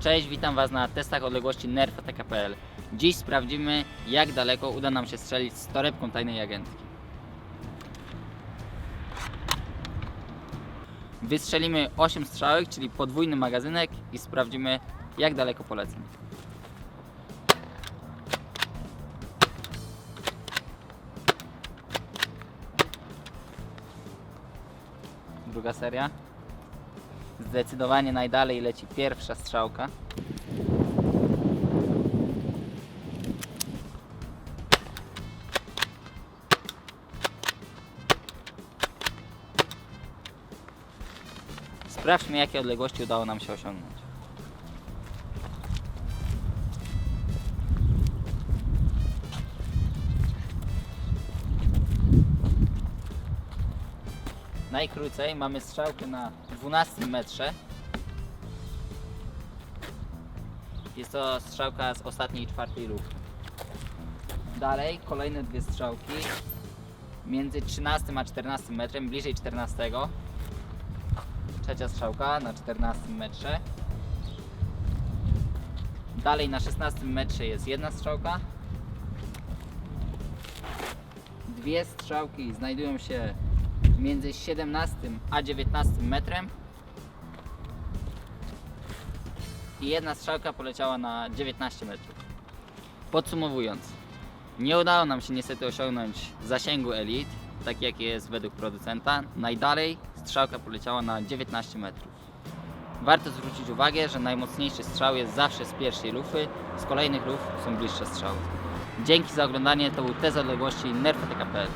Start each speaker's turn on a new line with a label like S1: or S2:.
S1: Cześć, witam Was na testach odległości nerf.pl. Dziś sprawdzimy, jak daleko uda nam się strzelić z torebką tajnej agentki. Wystrzelimy 8 strzałek, czyli podwójny magazynek i sprawdzimy, jak daleko polecą. Druga seria. Zdecydowanie najdalej leci pierwsza strzałka. Sprawdźmy, jakie odległości udało nam się osiągnąć. Najkrócej mamy strzałkę na 12 metrze. Jest to strzałka z ostatniej czwartej lufy. Dalej kolejne dwie strzałki między 13 a 14 metrem, bliżej 14. Trzecia strzałka na 14 metrze. Dalej na 16 metrze jest jedna strzałka. Dwie strzałki znajdują się między 17 a 19 metrem. I jedna strzałka poleciała na 19 metrów. Podsumowując, nie udało nam się niestety osiągnąć zasięgu Elite, tak jak jest według producenta. Najdalej strzałka poleciała na 19 metrów. Warto zwrócić uwagę, że najmocniejszy strzał jest zawsze z pierwszej lufy, z kolejnych luf są bliższe strzały. Dzięki za oglądanie, to był test odległości Nerf.pl.